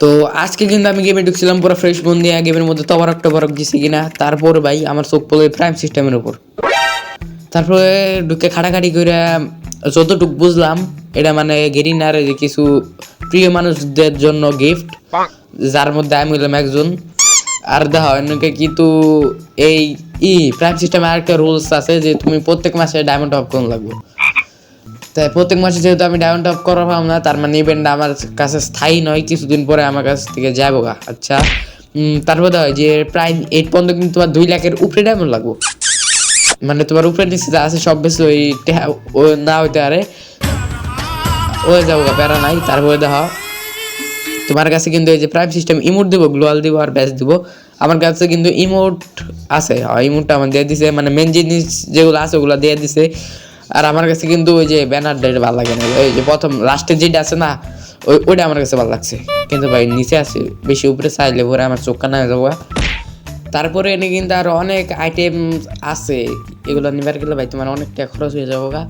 তো আজকে কিন্তু আমি গেমে ঢুকছিলাম, পুরো ফ্রেশ মন দিয়ে গেমের মধ্যে তবরক টবরক দিছে কিনা। তারপর ভাই, আমার চোখ পড়ল প্রাইম সিস্টেমের উপর। তারপরে ঢুকে খাটাখাটি করে যতটুক বুঝলাম, এটা মানে গেরিনার কিছু প্রিয় মানুষদের জন্য গিফট যার মধ্যে আমি হলাম একজন। আর দেখা অন্যকে কিন্তু এই, ই প্রাইম সিস্টেমে আরেকটা রুলস আছে যে তুমি প্রত্যেক মাসে ডায়মন্ড অফ করুন লাগবে। তাই প্রত্যেক মাসে যেহেতু আমি ডায়মন্ড অফ করা পাম না তার মানে ইভেন্টটা আমার কাছে স্থায়ী নয় কিছুদিন পরে আমার কাছ থেকে যাব গা। আচ্ছা তারপর হয় যে প্রাইম এইট পর্যন্ত কিন্তু তোমার দুই লাখের উপরে ডায়মন্ড লাগবো। মানে তোমার উপরে নিচে আছে সব বেশি ওই না হইতে পারে। ও যাব গা, প্যারা নাই। তারপরে দেখো তোমার কাছে কিন্তু এই যে প্রাইম সিস্টেম ইমোট দিব গ্লোয়াল দিব আর ব্যাচ দিব। আমার কাছে কিন্তু ইমোট আছে। ইমোটটা আমার দিয়ে দিছে মানে মেন জিনিস যেগুলো আছে ওগুলো দিয়ে দিছে। আর আমার কাছে কিন্তু ওই যে ব্যানারটা এটা ভালো লাগে না। ওই যে প্রথম লাস্টে যেটা আছে না, ওই ওইটা আমার কাছে ভালো লাগছে। কিন্তু ভাই, নিচে আছে, বেশি উপরে চাইলে পরে আমার চোখ কানা হয়ে যাব। তারপরে এনে কিন্তু আরও অনেক আইটেম আছে। এগুলো নিবার গেলে ভাই তোমার অনেক টাকা খরচ হয়ে যাব গা।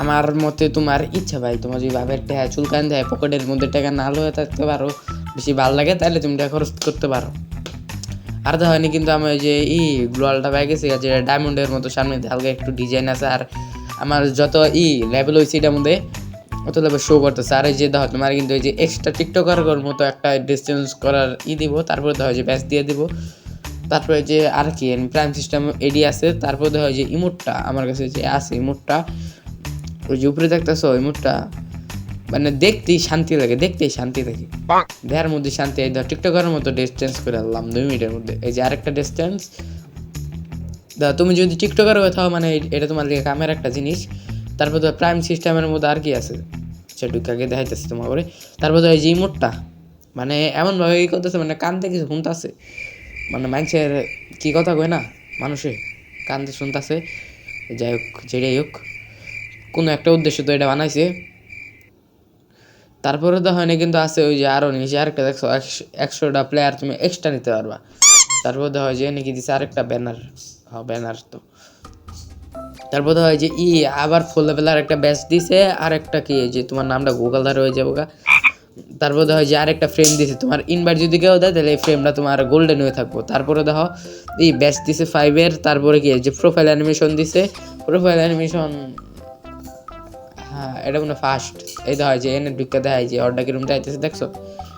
আমার মতে তোমার ইচ্ছা ভাই, তোমার যদি বাবার টাকা চুলকান দেয়, পকেটের মধ্যে টাকা না লয়ে থাকতে পারো, বেশি ভালো লাগে, তাহলে তুমি টাকা খরচ করতে পারো। আর তো হয়নি কিন্তু আমি ওই যে ই গ্লোয়ালটা পাই গেছি যে ডায়মন্ডের মতো সামনে হালকা একটু ডিজাইন আছে, আর আমার যত ই লেভেল হয়েছে এটার মধ্যে অত লেভেল শো করতেছে। আর এই যে দেখো তোমার কিন্তু এই যে এক্সট্রা টিকটকার মতো একটা ডিস্টেন্স করার ই দিব তারপরে দেখো যে ব্যাচ দিয়ে দিব। তারপরে যে আর কি প্রাইম সিস্টেম এডি আছে তারপরে দেখা হয় যে ইমোটটা আমার কাছে যে আছে ইমোটটা। ওই যে উপরে দেখতেছো ইমোটটা মানে দেখতেই শান্তি লাগে দেখতেই শান্তি থাকে দেহার মধ্যে শান্তি এই ধর টিকটকের মতো ডিস্টেন্স করে আনলাম দুই মিনিটের মধ্যে। এই যে আরেকটা ডিস্টেন্স তুমি যদি টিকটকের হয়ে থাও মানে এটা তোমার লিগে কামের একটা জিনিস। তারপর তো প্রাইম সিস্টেমের মধ্যে আর কি আছে? সে ঢুকাকে দেখাইতেছে তোমার তারপর তো এই যে ইমোটটা মানে এমনভাবে ই করতেছে মানে কান থেকে কিছু শুনতেছে? মানে মানুষের কি কথা কয় না, মানুষে কান দিয়ে শুনতেছে? যাই হোক, যেটাই হোক, কোনো একটা উদ্দেশ্য তো এটা বানাইছে। তারপরে তো হয়নি কিন্তু আছে ওই যে আরও নিয়েছে আরেকটা, দেখছ, একশো- একশোটা প্লেয়ার তুমি এক্সট্রা নিতে পারবা। তারপর তো হয় যে নাকি দিছে আরেকটা ব্যানার ব্যানার তো। তারপর হয় যে, ই, আবার ফুল লেভেল আর একটা ব্যাচ দিছে আর একটা কি যে তোমার নামটা গুগল ধারে হয়ে যাব গা তারপর দেখো যে, আরেকটা ফ্রেম দিছে। তোমার ইনভাইট যদি কেউ দেয়, তাহলে এই ফ্রেমটা তোমার গোল্ডেন হয়ে থাকব। তারপরে দেখো এই ব্যাচ দিছে ফাইভের তারপরে কি যে প্রোফাইল অ্যানিমেশন দিছে। প্রোফাইল অ্যানিমেশন হ্যাঁ এটা মনে ফার্স্ট এই হয় যে এনে ঢুকে দেখায় যে অর্ডার কীরকম চাইতেছে, দেখছ?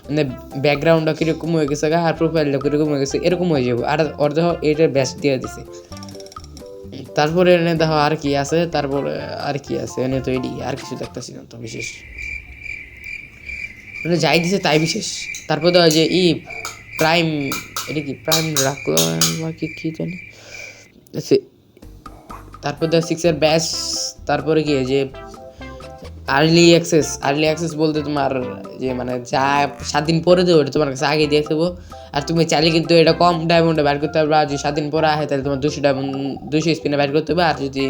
মানে ব্যাকগ্রাউন্ডটা কীরকম হয়ে গেছে গা, আর প্রোফাইলটা কীরকম হয়ে গেছে, এরকম হয়ে যাব। আর দেখো এটার ব্যাচ দিয়ে দিছে। তারপরে এনে দেখো আর কি আছে, তারপরে আর কি আছে, এনে তো এডি, আর কিছু দেখতেছি না তো বিশেষ। মানে যাই দিছে তাই বিশেষ। তারপর তো যে ই প্রাইম এটা কি প্রাইম রাখল কি কি জানি? তারপর তো সিক্সের ব্যাচ তারপরে কি যে আর্লি অ্যাক্সেস আর্লি অ্যাক্সেস বলতে তোমার যে মানে যা সাত দিন পরে দেবো ওটা তোমার কাছে আগে দিয়ে দেবো। আর তুমি চাইলে কিন্তু এটা কম ডায়মন্ডে বাইর করতে পারবে, আর যদি সাত দিন পরে আসে তাহলে তোমার দুশো ডায়মন্ড দুশো স্পিনে বাইর করতে হবে, আর যদি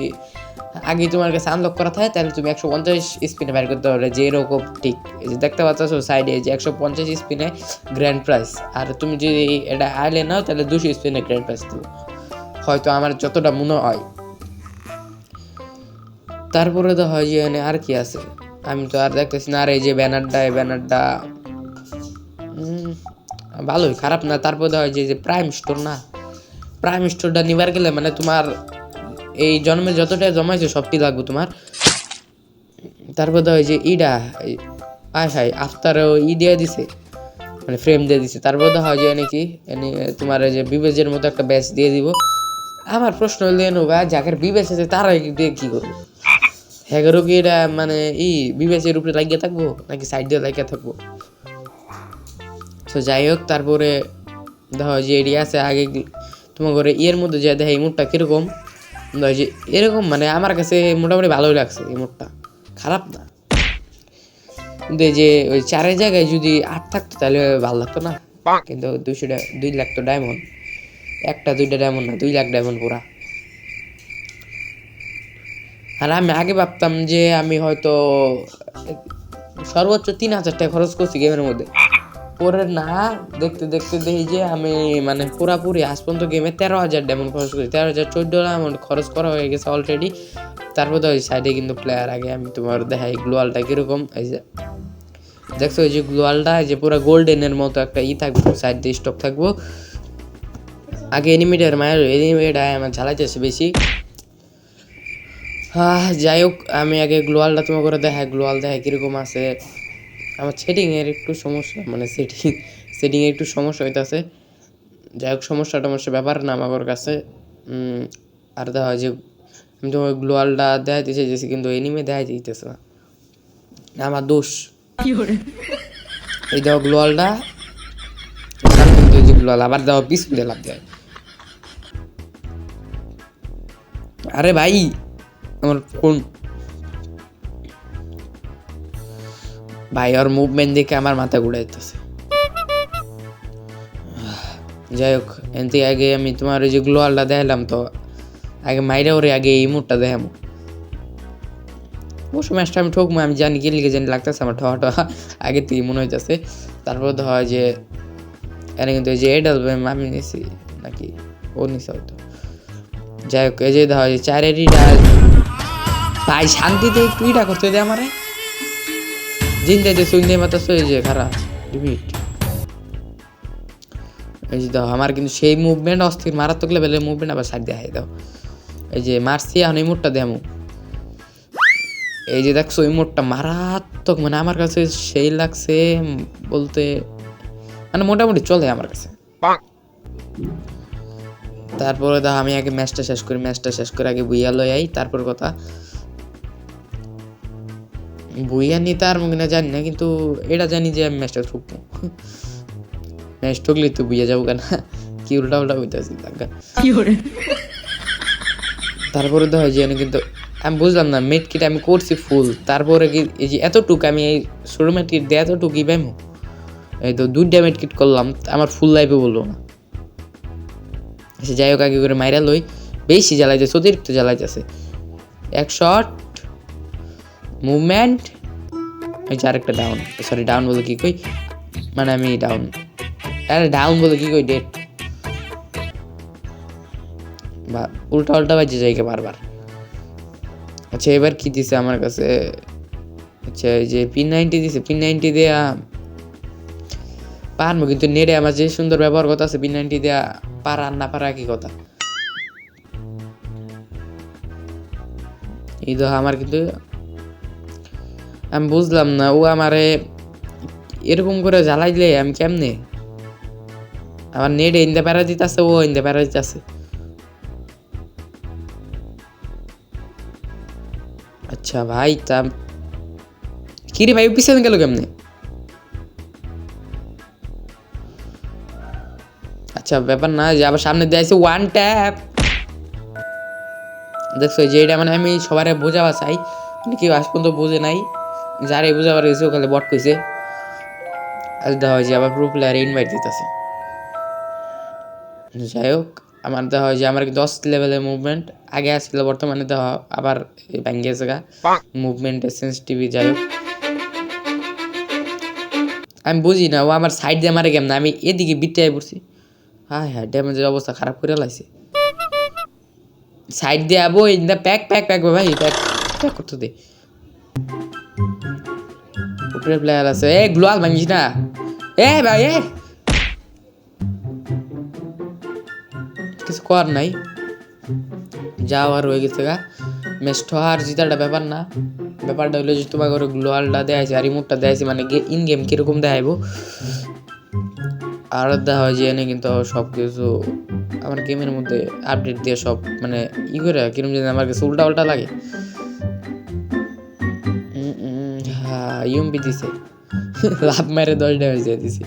আগে তোমার কাছে আনলক করা থাকে তাহলে তুমি একশো পঞ্চাশ স্পিনে বাইর করতে পারবে, যে এরকম ঠিক। এই যে দেখতে পাচ্ছ সাইডে যে একশো পঞ্চাশ স্পিনে গ্র্যান্ড প্রাইস আর তুমি যদি এটা আইলে নাও তাহলে দুশো স্পিনে গ্র্যান্ড প্রাইস দেবো। হয়তো আমার যতটা মনে হয়। তারপরে তো হয় যে এখানে আর কি আছে? আমি তো আর দেখতেছি না, আর এই যে ব্যানারটা, এই ব্যানারটা ভালোই, খারাপ না। তারপর তো হয় যে প্রাইম স্টোর না প্রাইম স্টোরটা নিবার গেলে মানে তোমার এই জন্মে যতটা জমাইছে সবটি লাগবে তোমার। তারপর তো হয় যে ইডা, আয় হায়, আফতারও ই দিয়ে দিছে মানে ফ্রেম দিয়ে দিছে। তারপর তো হয় যে নাকি এনে তোমার যে বিবেজের মতো একটা ব্যাচ দিয়ে দিব। আমার প্রশ্ন হলো বা যাকের বিবেচ আছে তারা দিয়ে কি করব? হ্যাগারও কি এটা মানে ই বিবেচের উপরে লাগিয়ে থাকব নাকি সাইড দিয়ে লাগিয়ে থাকব? তো যাই হোক তারপরে দেখো যে এরিয়া আছে আগে তোমার ঘরে ইয়ের মধ্যে যে দেখে এই মুডটা কীরকম? দেখো যে এরকম মানে আমার কাছে মোটামুটি ভালোই লাগছে এই মুডটা। খারাপ না। কিন্তু যে ওই চারের জায়গায় যদি আট থাকতো তাহলে ভালো লাগতো না। কিন্তু দুইশো দুই লাখ তো ডায়মন্ড একটা দুইটা ডায়মন্ড না দুই লাখ ডায়মন্ড পুরা। আর আমি আগে ভাবতাম যে আমি হয়তো সর্বোচ্চ তিন হাজার টাকা খরচ করছি গেমের মধ্যে। পরে না, দেখতে দেখতে দেখি যে আমি মানে পুরাপুরি আজ পর্যন্ত গেমে তেরো হাজার ডেমন খরচ করি তেরো হাজার চোদ্দ অ্যামাউন্ট খরচ করা হয়ে গেছে অলরেডি তারপর তো ওই সাইডে কিন্তু প্লেয়ার আগে আমি তোমার দেখাই গ্লোয়ালটা কীরকম। এই যে, দেখছ ওই যে গ্লোয়ালটা এই যে পুরো গোল্ডেনের মতো একটা ই থাকব সাইড দিয়ে স্টক থাকব। আগে এনিমিটার মায়ের এনিমিটা আমার ঝালাইতেছে বেশি। হ্যাঁ যাই হোক আমি আগে গ্লোয়ালটা তোমার করে দেখাই। গ্লোয়াল দেখাই কীরকম আছে। আমার সেটিংয়ের একটু সমস্যা মানে সেটিং সেটিংয়ে একটু সমস্যা হইতাছে। যাই হোক সমস্যা টমস্যা ব্যাপার না আমার কাছে। আর দেখা হয় যে আমি তোমার গ্লোয়ালটা দেখাইতে চাইতেছি কিন্তু এনিমে দেখাই দিতেছে না। আমার দোষ। এই দেখো গ্লোয়ালটা। এখানে কিন্তু যে গ্লোয়াল আবার দিয়ে লাভ দেয়। আরে ভাই! আমার কোন ভাই, ওর মুভমেন্ট দেখে আমার মাথা ঘুরে যেতেছে। যাই হোক এন থেকে আগে আমি তোমার ওই যে গ্লোয়ালটা দেখালাম তো, আগে মাইরে ওরে আগে এই মুডটা দেখাবো অবশ্য ম্যাচটা আমি ঠকবো আমি জানি কি লিখে জানি লাগতেছে আমার ঠোয়া ঠোয়া আগে থেকে মনে হইতেছে। তারপর ধর যে এখানে কিন্তু এই যে এডাল আমি নিছি, নাকি ও নিছে হয়তো। যাই হোক, এই যে হয় যে চারেরই ডাল ভাই শান্তিতে একটু ইটা করতে দে আমারে। জিন্দাইতে সুইন্দে মাথা সই যে খারাপ লিমিট এই যে দাও আমার কিন্তু সেই মুভমেন্ট অস্থির মারাত্মক লেভেলের মুভমেন্ট আবার সাইড দেখাই দাও। এই যে মারছি এখন এই মুডটা দেমু এই যে দেখছ এই মুডটা মারাত্মক মানে আমার কাছে সেই লাগছে বলতে মানে মোটামুটি চলে আমার কাছে। তারপরে দাও আমি আগে ম্যাচটা শেষ করি ম্যাচটা শেষ করে আগে বুইয়া লই আই তারপর কথা। বুইয়া নিতে আর মুখে না জানি না কিন্তু এটা জানি যে আমি ম্যাচটা ঠুকবো। ম্যাচ ঠুকলে তো বুইয়া যাব কেন? কি উল্টা উল্টা হইতেছি তারপরে তো হয় যে আমি কিন্তু আমি বুঝলাম না মেট কিট আমি করছি ফুল তারপরে কি এই যে এতটুক আমি এই ছোটো মেট কিট দিয়ে এতটুকুই পাইমু? এই তো দুইটা মেট কিট করলাম আমার ফুল লাইফে বলল না। সে যাই হোক আগে করে মাইরা লই বেশি জ্বালাইতেছে অতিরিক্ত জ্বালাইতেছে। এক শট মুভমেন্ট। এই যে আরেকটা ডাউন সরি ডাউন বলে কি কই? মানে আমি ডাউন আরে ডাউন বলে কি কই? ডেট বা উল্টা উল্টা বাজে যাই বারবার। আচ্ছা এবার কি দিছে আমার কাছে? আচ্ছা এই যে পিন নাইনটি দিছে। পিন নাইনটি দেয়া। পারব, কিন্তু নেটে আমার যে সুন্দর ব্যবহার কথা আছে পিন নাইনটি দেয়া পারা না পারা কি কথা। এই তো আমার কিন্তু আমি বুঝলাম না, ও আমারে এরকম করে জ্বালাইলে আমি কেমনে? আমার নেট ইন্দে প্যারা দিতেছে, ও ইন্দে প্যারা দিতেছে। আচ্ছা ভাই, তা কিরে ভাই পিছনে গেল কেমনে? আচ্ছা ব্যাপার না, যে আবার সামনে দিয়েছে ওয়ান ট্যাপ দেখছ, যে এটা মানে আমি সবার বোঝাবা চাই মানে কেউ আজ পর্যন্ত বোঝে নাই। যারে বোঝাবার গেছে, ওখানে বট কইছে। আজ দেওয়া হয়েছে আবার প্রো প্লেয়ার ইনভাইট দিতেছে। যাই হোক, আমার দেওয়া হয় যে আমার দশ লেভেলের মুভমেন্ট আগে আসছিল, বর্তমানে দেওয়া আবার ভেঙে গেছে গা। মুভমেন্টের সেন্সিটিভি যাই হোক। আমি বুঝি না, ও আমার সাইড দিয়ে মারে গেম না আমি এদিকে বিটে পড়ছি। হ্যাঁ হ্যাঁ ড্যামেজের অবস্থা খারাপ করে লাগছে সাইড দিয়ে আবো ইন্দা প্যাক প্যাক প্যাক ভাই প্যাক প্যাক করতে দে। উপরে প্লেয়ার আছে। এ গ্লোয়াল ভাঙিস না। এ, ভাই, এ। কিছু কর নাই। যাও আর হয়ে গেছে গা। ম্যাচটা আর জিতাটা ব্যাপার না। ব্যাপারটা হলো যে তোমাকে করে গ্লোয়ালটা দেখাইছে আর রিমোটটা দেখাইছে মানে ইন গেম কীরকম দেখাইবো আর দেখা হয় যে এনে কিন্তু সব কিছু আমার গেমের মধ্যে আপডেট দিয়ে সব মানে ই করে কীরকম জানি আমার কাছে উল্টা উল্টা লাগে। ইউএমপি দিছে লাভ মেরে দশ ড্যামেজ দিয়ে দিছে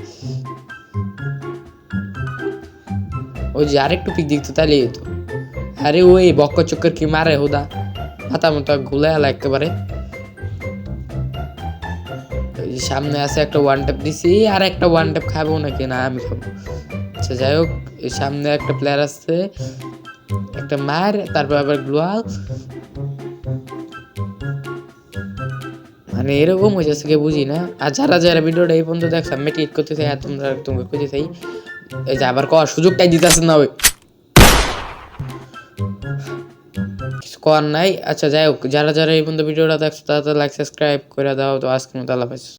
ওই যে আরেকটু পিক দিত তাহলে তো আরে ওই বক্ক চক্কর কি মারে হুদা? হাতা মতো ঘুলে আলা একেবারে। সামনে আছে একটা ওয়ান ট্যাপ দিছি, আর একটা ওয়ান ট্যাপ খাব নাকি? না, আমি খাব। আচ্ছা যাই হোক সামনে একটা প্লেয়ার আসছে। একটা মার, তারপর আবার গ্লোয়াল মানে এরকম হয়ে যাচ্ছে বুঝি না। আর যারা যারা ভিডিওটা এই পর্যন্ত দেখ সাবমিট ইট করতে চাই, আর তোমরা তোমাকে খুঁজে চাই, এই যে আবার কর, সুযোগটাই দিতেছে না ওই। কিছু নাই। আচ্ছা যাই হোক, যারা যারা এই পর্যন্ত ভিডিওটা দেখছ, তারা তো লাইক সাবস্ক্রাইব করে দাও, তো আজকে মতো আল্লাহ